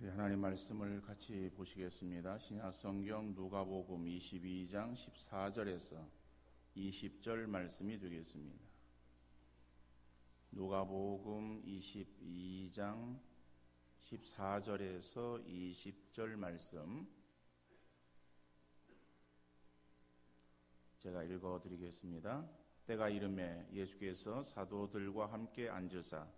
우리 하나님 말씀을 같이 보시겠습니다. 신약 성경 누가복음 22장 14절에서 20절 말씀이 되겠습니다. 누가복음 22장 14절에서 20절 말씀 제가 읽어 드리겠습니다. 때가 이름에 예수께서 사도들과 함께 앉으사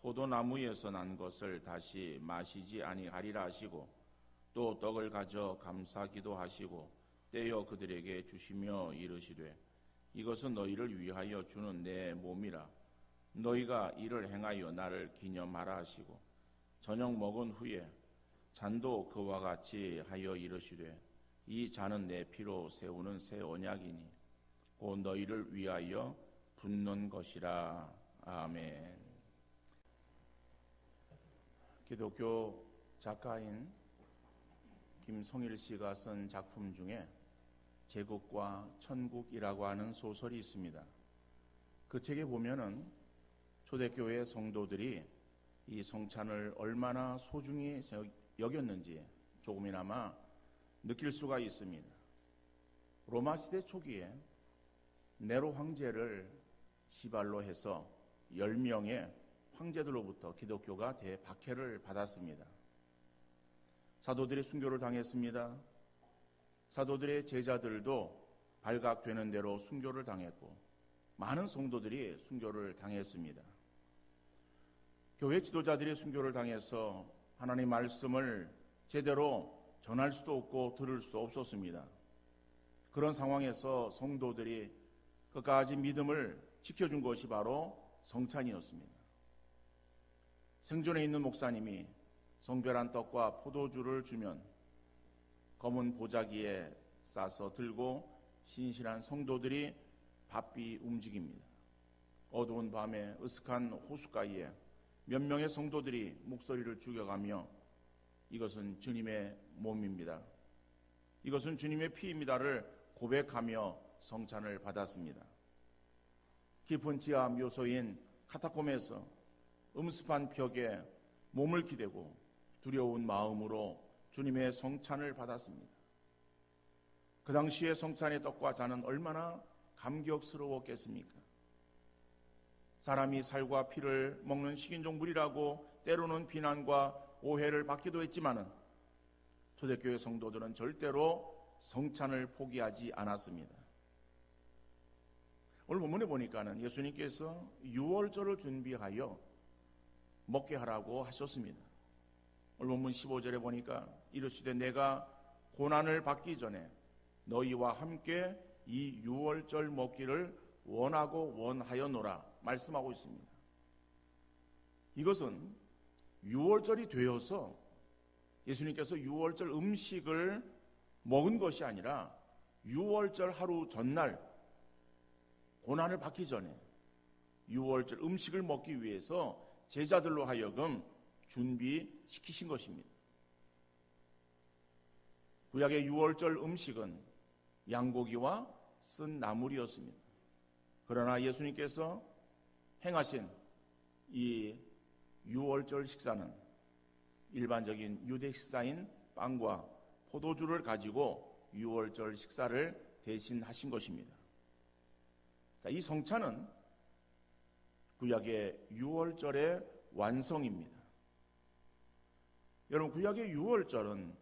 포도나무에서 난 것을 다시 마시지 아니하리라 하시고 또 떡을 가져 감사기도 하시고 떼어 그들에게 주시며 이르시되 이것은 너희를 위하여 주는 내 몸이라 너희가 이를 행하여 나를 기념하라 하시고 저녁 먹은 후에 잔도 그와 같이 하여 이르시되 이 잔은 내 피로 세우는 새 언약이니 곧 너희를 위하여 붓는 것이라 아멘. 기독교 작가인 김성일 씨가 쓴 작품 중에 제국과 천국이라고 하는 소설이 있습니다. 그 책에 보면은 초대교회 성도들이 이 성찬을 얼마나 소중히 여겼는지 조금이나마 느낄 수가 있습니다. 로마 시대 초기에 네로 황제를 시발로 해서 10명의 황제들로부터 기독교가 대박해를 받았습니다. 사도들이 순교를 당했습니다. 사도들의 제자들도 발각되는 대로 순교를 당했고 많은 성도들이 순교를 당했습니다. 교회 지도자들이 순교를 당해서 하나님 말씀을 제대로 전할 수도 없고 들을 수도 없었습니다. 그런 상황에서 성도들이 끝까지 믿음을 지켜준 것이 바로 성찬이었습니다. 생존에 있는 목사님이 성별한 떡과 포도주를 주면 검은 보자기에 싸서 들고 신실한 성도들이 바삐 움직입니다. 어두운 밤에 으슥한 호숫가에 몇 명의 성도들이 목소리를 죽여가며 이것은 주님의 몸입니다. 이것은 주님의 피입니다를 고백하며 성찬을 받았습니다. 깊은 지하 묘소인 카타콤에서 음습한 벽에 몸을 기대고 두려운 마음으로 주님의 성찬을 받았습니다. 그 당시에 성찬의 떡과 잔은 얼마나 감격스러웠겠습니까? 사람이 살과 피를 먹는 식인종 물이라고 때로는 비난과 오해를 받기도 했지만은 초대교회 성도들은 절대로 성찬을 포기하지 않았습니다. 오늘 본문에 보니까는 예수님께서 6월절을 준비하여 먹게 하라고 하셨습니다. 오늘 본문 15절에 보니까 이르시되 내가 고난을 받기 전에 너희와 함께 이 유월절 먹기를 원하고 원하여노라 말씀하고 있습니다. 이것은 유월절이 되어서 예수님께서 유월절 음식을 먹은 것이 아니라 유월절 하루 전날 고난을 받기 전에 유월절 음식을 먹기 위해서 제자들로 하여금 준비시키신 것입니다. 구약의 유월절 음식은 양고기와 쓴 나물이었습니다. 그러나 예수님께서 행하신 이 유월절 식사는 일반적인 유대 식사인 빵과 포도주를 가지고 유월절 식사를 대신하신 것입니다. 자, 이 성찬은 구약의 6월절의 완성입니다. 여러분 구약의 6월절은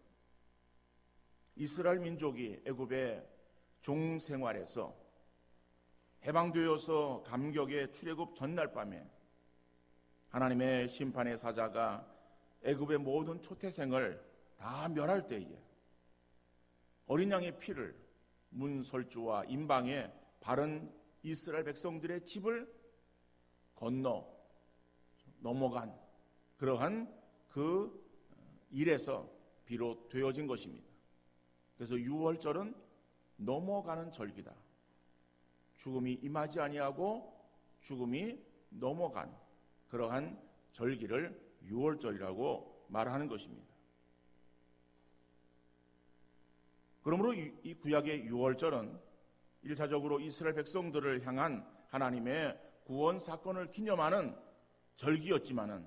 이스라엘 민족이 애굽의 종 생활에서 해방되어서 감격의 출애굽 전날 밤에 하나님의 심판의 사자가 애굽의 모든 초태생을 다 멸할 때에 어린 양의 피를 문설주와 임방에 바른 이스라엘 백성들의 집을 건너 넘어간 그러한 그 일에서 비롯되어진 것입니다. 그래서 유월절은 넘어가는 절기다. 죽음이 임하지 아니하고 죽음이 넘어간 그러한 절기를 유월절이라고 말하는 것입니다. 그러므로 이 구약의 유월절은 일차적으로 이스라엘 백성들을 향한 하나님의 구원 사건을 기념하는 절기였지만은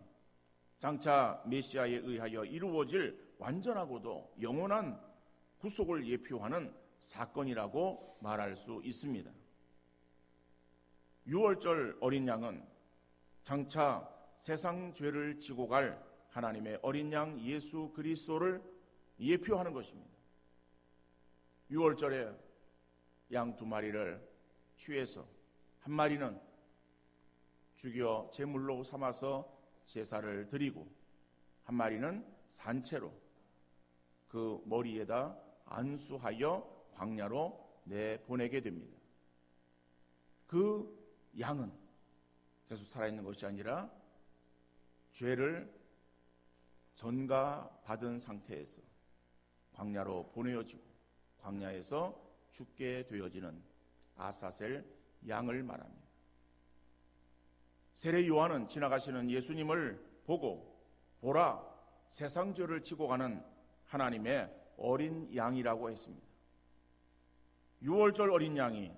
장차 메시아에 의하여 이루어질 완전하고도 영원한 구속을 예표하는 사건이라고 말할 수 있습니다. 6월절 어린 양은 장차 세상 죄를 지고 갈 하나님의 어린 양 예수 그리스도를 예표하는 것입니다. 6월절에 양 두 마리를 취해서 한 마리는 죽여 제물로 삼아서 제사를 드리고 한 마리는 산채로 그 머리에다 안수하여 광야로 내보내게 됩니다. 그 양은 계속 살아있는 것이 아니라 죄를 전가받은 상태에서 광야로 보내어지고 광야에서 죽게 되어지는 아사셀 양을 말합니다. 세례 요한은 지나가시는 예수님을 보고 보라 세상 죄를 지고 가는 하나님의 어린 양이라고 했습니다. 6월절 어린 양이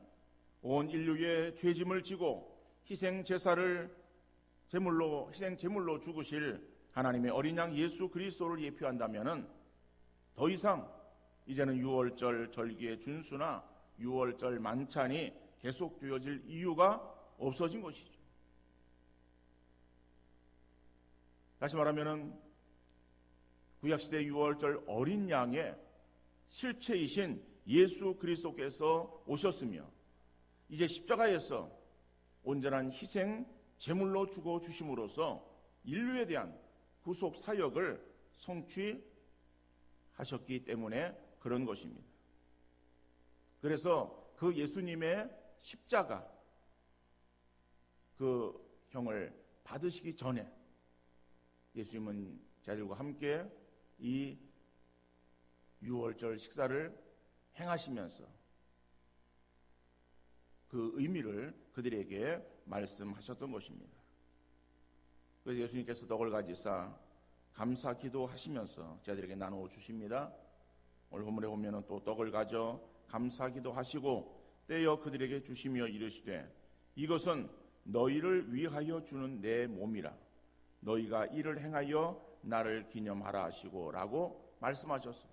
온 인류의 죄짐을 지고 희생 제사를 제물로 희생 제물로 죽으실 하나님의 어린 양 예수 그리스도를 예표한다면은 더 이상 이제는 6월절 절기의 준수나 6월절 만찬이 계속되어질 이유가 없어진 것이죠. 다시 말하면은 구약시대 6월절 어린 양의 실체이신 예수 그리스도께서 오셨으며 이제 십자가에서 온전한 희생 제물로 죽어 주심으로써 인류에 대한 구속 사역을 성취하셨기 때문에 그런 것입니다. 그래서 그 예수님의 십자가 그 형을 받으시기 전에 예수님은 자들과 함께 이 6월절 식사를 행하시면서 그 의미를 그들에게 말씀하셨던 것입니다. 그래서 예수님께서 떡을 가지사 감사 기도하시면서 저들에게 나누어 주십니다. 오늘 본문에 보면은 또 떡을 가져 감사 기도하시고 떼어 그들에게 주시며 이르시되 이것은 너희를 위하여 주는 내 몸이라 너희가 이를 행하여 나를 기념하라 하시고라고 말씀하셨습니다.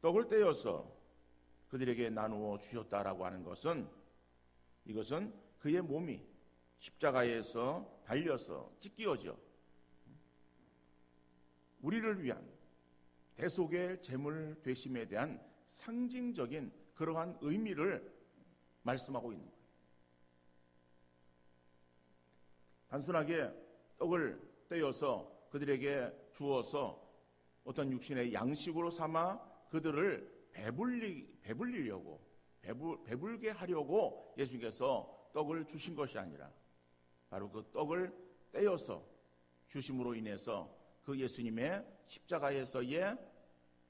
떡을 떼어서 그들에게 나누어 주셨다라고 하는 것은 이것은 그의 몸이 십자가에서 달려서 찢기어져 우리를 위한 대속의 제물 되심에 대한 상징적인 그러한 의미를 말씀하고 있는 거예요. 단순하게 떡을 떼어서 그들에게 주어서 어떤 육신의 양식으로 삼아 그들을 배불리, 배불리려고, 배불, 배불게 하려고 예수님께서 떡을 주신 것이 아니라 바로 그 떡을 떼어서 주심으로 인해서 그 예수님의 십자가에서의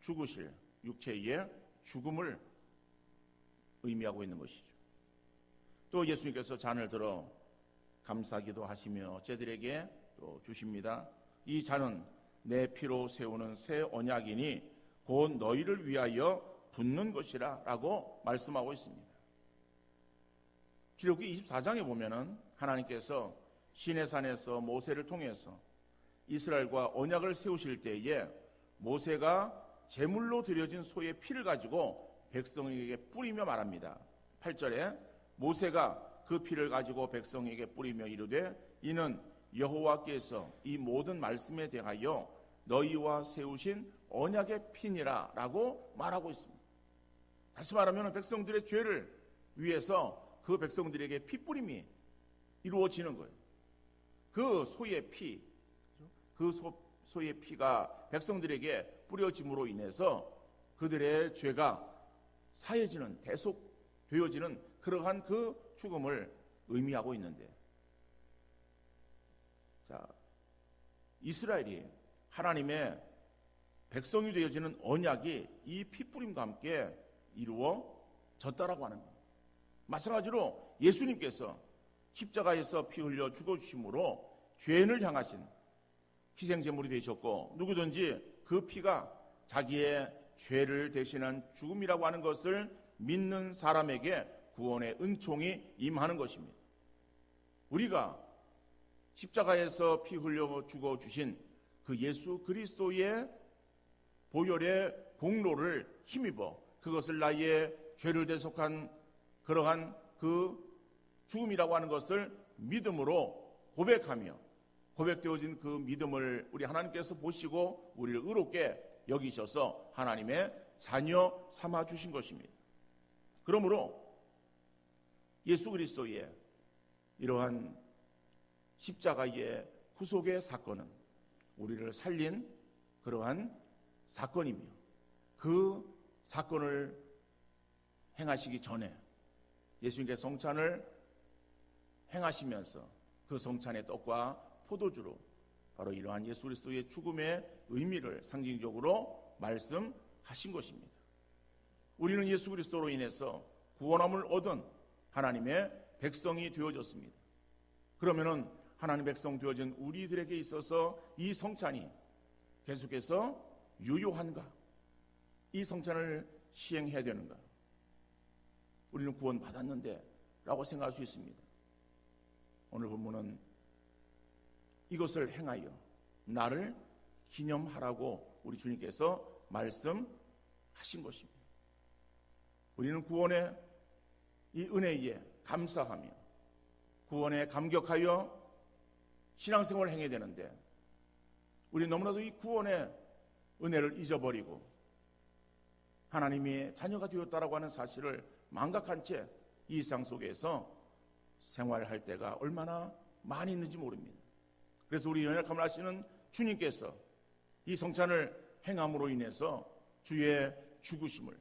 죽으실 육체의 죽음을 의미하고 있는 것이죠. 또 예수님께서 잔을 들어 감사기도 하시며 제들에게 또 주십니다. 이 잔은 내 피로 세우는 새 언약이니 곧 너희를 위하여 붓는 것이라 라고 말씀하고 있습니다. 기록기 24장에 보면은 하나님께서 시내산에서 모세를 통해서 이스라엘과 언약을 세우실 때에 모세가 제물로 드려진 소의 피를 가지고 백성에게 뿌리며 말합니다. 8절에 모세가 그 피를 가지고 백성에게 뿌리며 이르되 이는 여호와께서 이 모든 말씀에 대하여 너희와 세우신 언약의 피니라라고 말하고 있습니다. 다시 말하면 백성들의 죄를 위해서 그 백성들에게 피 뿌림이 이루어지는 거예요. 그 소의 피, 그 소, 소의 피가 백성들에게 뿌려짐으로 인해서 그들의 죄가 사해지는 대속되어지는 그러한 그 죽음을 의미하고 있는데 자 이스라엘이 하나님의 백성이 되어지는 언약이 이 피뿌림과 함께 이루어졌다라고 하는 겁니다. 마찬가지로 예수님께서 십자가에서 피 흘려 죽어 주심으로 죄인을 향하신 희생 제물이 되셨고 누구든지 그 피가 자기의 죄를 대신한 죽음이라고 하는 것을 믿는 사람에게 구원의 은총이 임하는 것입니다. 우리가 십자가에서 피 흘려 죽어 주신 그 예수 그리스도의 보혈의 공로를 힘입어 그것을 나의 죄를 대속한 그러한 그 죽음이라고 하는 것을 믿음으로 고백하며 고백되어진 그 믿음을 우리 하나님께서 보시고 우리를 의롭게 여기셔서 하나님의 자녀 삼아 주신 것입니다. 그러므로 예수 그리스도의 이러한 십자가의 구속의 사건은 우리를 살린 그러한 사건이며 그 사건을 행하시기 전에 예수님께서 성찬을 행하시면서 그 성찬의 떡과 포도주로 바로 이러한 예수 그리스도의 죽음의 의미를 상징적으로 말씀하신 것입니다. 우리는 예수 그리스도로 인해서 구원함을 얻은 하나님의 백성이 되어졌습니다. 그러면은 하나님 백성 되어진 우리들에게 있어서 이 성찬이 계속해서 유효한가? 이 성찬을 시행해야 되는가? 우리는 구원 받았는데 라고 생각할 수 있습니다. 오늘 본문은 이것을 행하여 나를 기념하라고 우리 주님께서 말씀하신 것입니다. 우리는 구원의 이 은혜에 감사하며 구원에 감격하여 신앙생활을 행해야 되는데 우리 너무나도 이 구원의 은혜를 잊어버리고 하나님이 자녀가 되었다라고 하는 사실을 망각한 채이 세상 속에서 생활할 때가 얼마나 많이 있는지 모릅니다. 그래서 우리 연약함을 아시는 주님께서 이 성찬을 행함으로 인해서 주의 죽으심을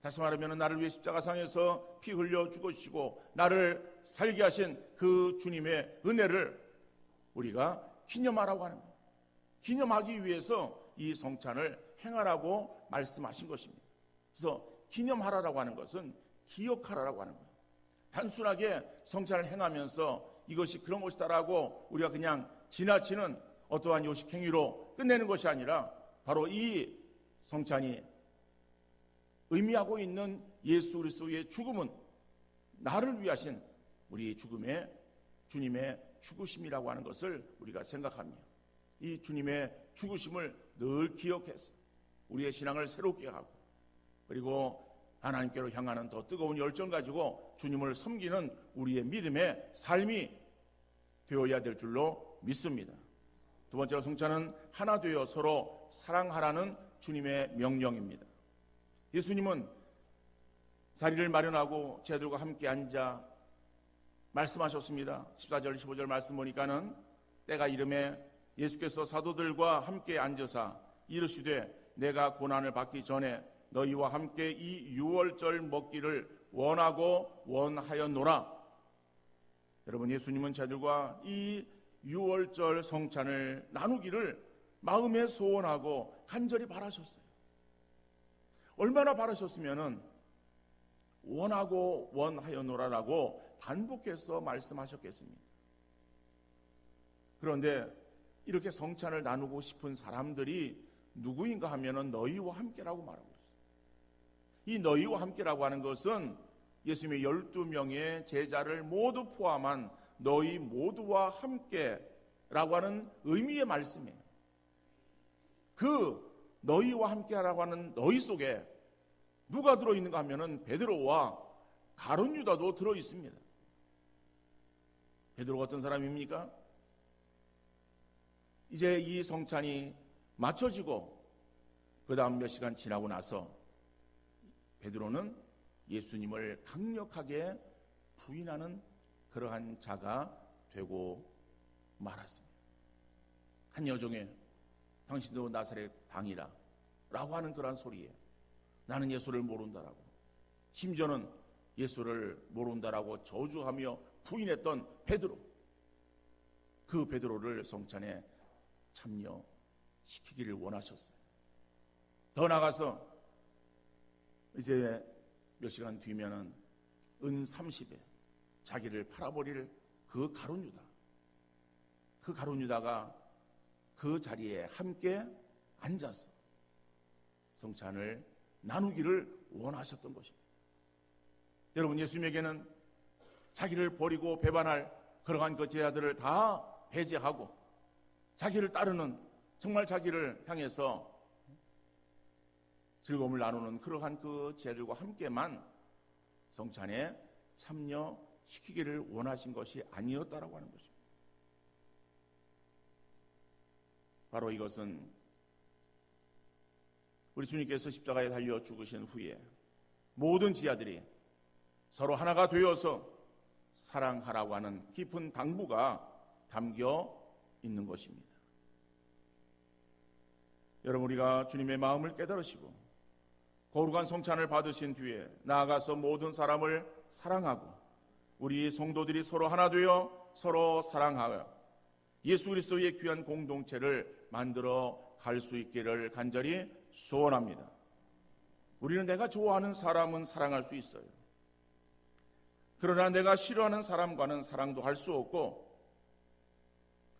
다시 말하면 나를 위해 십자가상에서 피 흘려 죽으시고 나를 살게 하신 그 주님의 은혜를 우리가 기념하라고 하는 거예요. 기념하기 위해서 이 성찬을 행하라고 말씀하신 것입니다. 그래서 기념하라라고 하는 것은 기억하라라고 하는 거예요. 단순하게 성찬을 행하면서 이것이 그런 것이다라고 우리가 그냥 지나치는 어떠한 요식 행위로 끝내는 것이 아니라 바로 이 성찬이 의미하고 있는 예수 그리스도의 죽음은 나를 위하신 우리 죽음의 주님의 죽으심이라고 하는 것을 우리가 생각하며 이 주님의 죽으심을 늘 기억해서 우리의 신앙을 새롭게 하고 그리고 하나님께로 향하는 더 뜨거운 열정 가지고 주님을 섬기는 우리의 믿음의 삶이 되어야 될 줄로 믿습니다. 두 번째로 성찬은 하나 되어 서로 사랑하라는 주님의 명령입니다. 예수님은 자리를 마련하고 제들과 함께 앉아 말씀하셨습니다. 14절, 15절 말씀 보니까는 때가 이름에 예수께서 사도들과 함께 앉으사 이르시되 내가 고난을 받기 전에 너희와 함께 이 유월절 먹기를 원하고 원하였노라. 여러분 예수님은 자들과 이 유월절 성찬을 나누기를 마음에 소원하고 간절히 바라셨어요. 얼마나 바라셨으면은 원하고 원하였노라라고 반복해서 말씀하셨겠습니다. 그런데 이렇게 성찬을 나누고 싶은 사람들이 누구인가 하면은 너희와 함께라고 말하고 있어요. 이 너희와 함께라고 하는 것은 예수님의 12명의 제자를 모두 포함한 너희 모두와 함께라고 하는 의미의 말씀이에요. 그 너희와 함께라고 하는 너희 속에 누가 들어 있는가 하면은 베드로와 가룟 유다도 들어 있습니다. 베드로가 어떤 사람입니까? 이제 이 성찬이 맞춰지고 그 다음 몇 시간 지나고 나서 베드로는 예수님을 강력하게 부인하는 그러한 자가 되고 말았습니다. 한 여종의 당신도 나사렛 당이라 라고 하는 그러한 소리에 나는 예수를 모른다라고 심지어는 예수를 모른다라고 저주하며 부인했던 베드로 그 베드로를 성찬에 참여시켰습니다. 시키기를 원하셨어요. 더 나가서 이제 몇 시간 뒤면은 은 30에 자기를 팔아버릴 그 가룟 유다. 그 가룟 유다가 그 자리에 함께 앉아서 성찬을 나누기를 원하셨던 것입니다. 여러분 예수님에게는 자기를 버리고 배반할 그러한 그 제자들을 다 배제하고 자기를 따르는 정말 자기를 향해서 즐거움을 나누는 그러한 그 제자들과 함께만 성찬에 참여시키기를 원하신 것이 아니었다라고 하는 것입니다. 바로 이것은 우리 주님께서 십자가에 달려 죽으신 후에 모든 지하들이 서로 하나가 되어서 사랑하라고 하는 깊은 당부가 담겨 있는 것입니다. 여러분 우리가 주님의 마음을 깨달으시고 거룩한 성찬을 받으신 뒤에 나아가서 모든 사람을 사랑하고 우리 성도들이 서로 하나 되어 서로 사랑하여 예수 그리스도의 귀한 공동체를 만들어 갈 수 있기를 간절히 소원합니다. 우리는 내가 좋아하는 사람은 사랑할 수 있어요. 그러나 내가 싫어하는 사람과는 사랑도 할 수 없고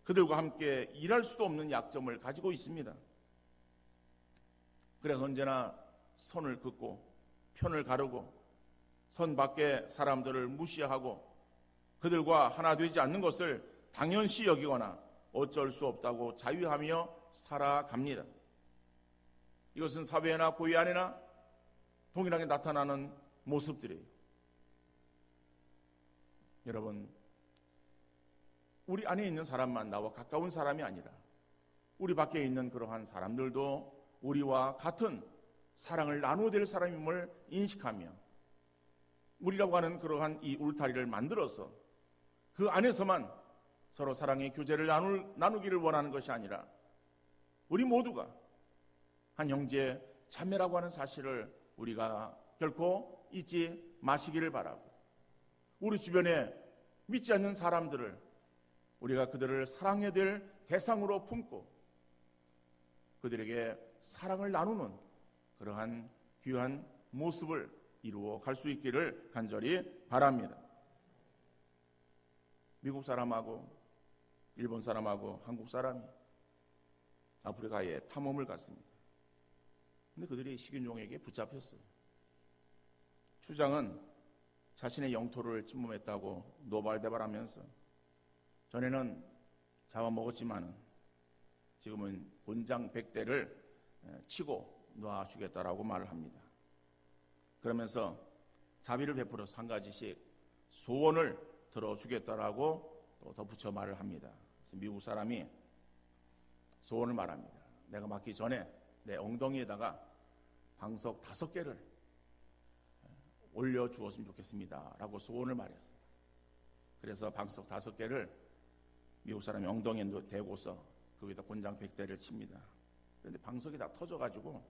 그들과 함께 일할 수도 없는 약점을 가지고 있습니다. 그래서 언제나 선을 긋고 편을 가르고 선 밖의 사람들을 무시하고 그들과 하나 되지 않는 것을 당연시 여기거나 어쩔 수 없다고 자유하며 살아갑니다. 이것은 사회나 고위 안에나 동일하게 나타나는 모습들이에요. 여러분, 우리 안에 있는 사람만 나와 가까운 사람이 아니라 우리 밖에 있는 그러한 사람들도 우리와 같은 사랑을 나누어야 될 사람임을 인식하며 우리라고 하는 그러한 이 울타리를 만들어서 그 안에서만 서로 사랑의 교제를 나눌, 나누기를 원하는 것이 아니라 우리 모두가 한 형제 자매라고 하는 사실을 우리가 결코 잊지 마시기를 바라고 우리 주변에 믿지 않는 사람들을 우리가 그들을 사랑해야 될 대상으로 품고 그들에게 사랑을 나누는 그러한 귀한 모습을 이루어 갈 수 있기를 간절히 바랍니다. 미국 사람하고 일본 사람하고 한국 사람이 아프리카에 탐험을 갔습니다. 근데 그들이 식인종에게 붙잡혔어요. 추장은 자신의 영토를 침범했다고 노발대발하면서 전에는 잡아먹었지만 지금은 곤장 백대를 치고 놔주겠다라고 말을 합니다. 그러면서 자비를 베풀어서 한 가지씩 소원을 들어주겠다라고 또 덧붙여 말을 합니다. 미국 사람이 소원을 말합니다. 내가 맞기 전에 내 엉덩이에다가 방석 다섯 개를 올려 주었으면 좋겠습니다. 라고 소원을 말했어요. 그래서 방석 다섯 개를 미국 사람이 엉덩이에 대고서 거기다 곤장 백대를 칩니다. 그런데 방석이 다 터져가지고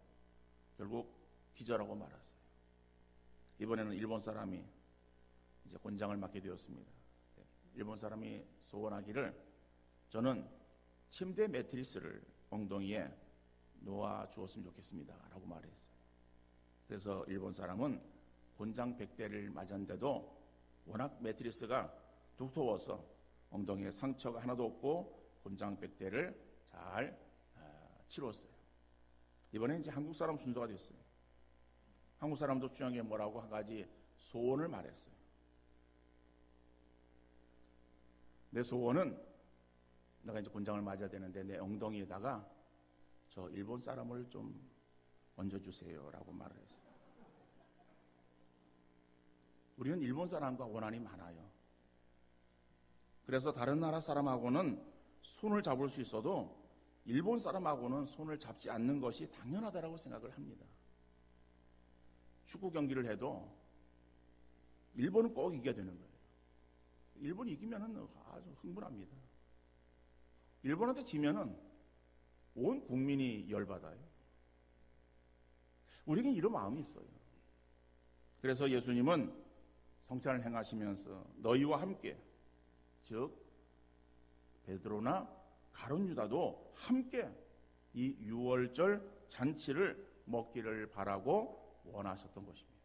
결국 기절하고 말았어요. 이번에는 일본 사람이 이제 곤장을 맡게 되었습니다. 일본 사람이 소원하기를 저는 침대 매트리스를 엉덩이에 놓아 주었으면 좋겠습니다. 라고 말했어요. 그래서 일본 사람은 곤장 백대를 맞았는데도 워낙 매트리스가 두터워서 엉덩이에 상처가 하나도 없고 곤장 백대를 잘 아, 치렀어요. 이번에 이제 한국 사람 순서가 됐어요. 한국 사람도 주영에 뭐라고 한 가지 소원을 말했어요. 내 소원은 내가 이제 곤장을 맞아야 되는데 내 엉덩이에다가 저 일본 사람을 좀 얹어주세요라고 말을 했어요. 우리는 일본 사람과 원한이 많아요. 그래서 다른 나라 사람하고는 손을 잡을 수 있어도 일본 사람하고는 손을 잡지 않는 것이 당연하다라고 생각을 합니다. 축구 경기를 해도 일본은 꼭 이겨야 되는 거예요. 일본이 이기면은 아주 흥분합니다. 일본한테 지면은 온 국민이 열받아요. 우리에겐 이런 마음이 있어요. 그래서 예수님은 성찬을 행하시면서 너희와 함께 즉 베드로나 가론 유다도 함께 이 유월절 잔치를 먹기를 바라고 원하셨던 것입니다.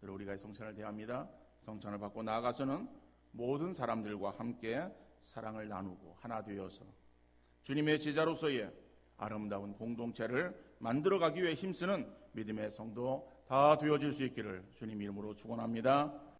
그리고 우리가 이 성찬을 대합니다. 성찬을 받고 나아가서는 모든 사람들과 함께 사랑을 나누고 하나 되어서 주님의 제자로서의 아름다운 공동체를 만들어가기 위해 힘쓰는 믿음의 성도 다 되어질 수 있기를 주님 이름으로 축원합니다.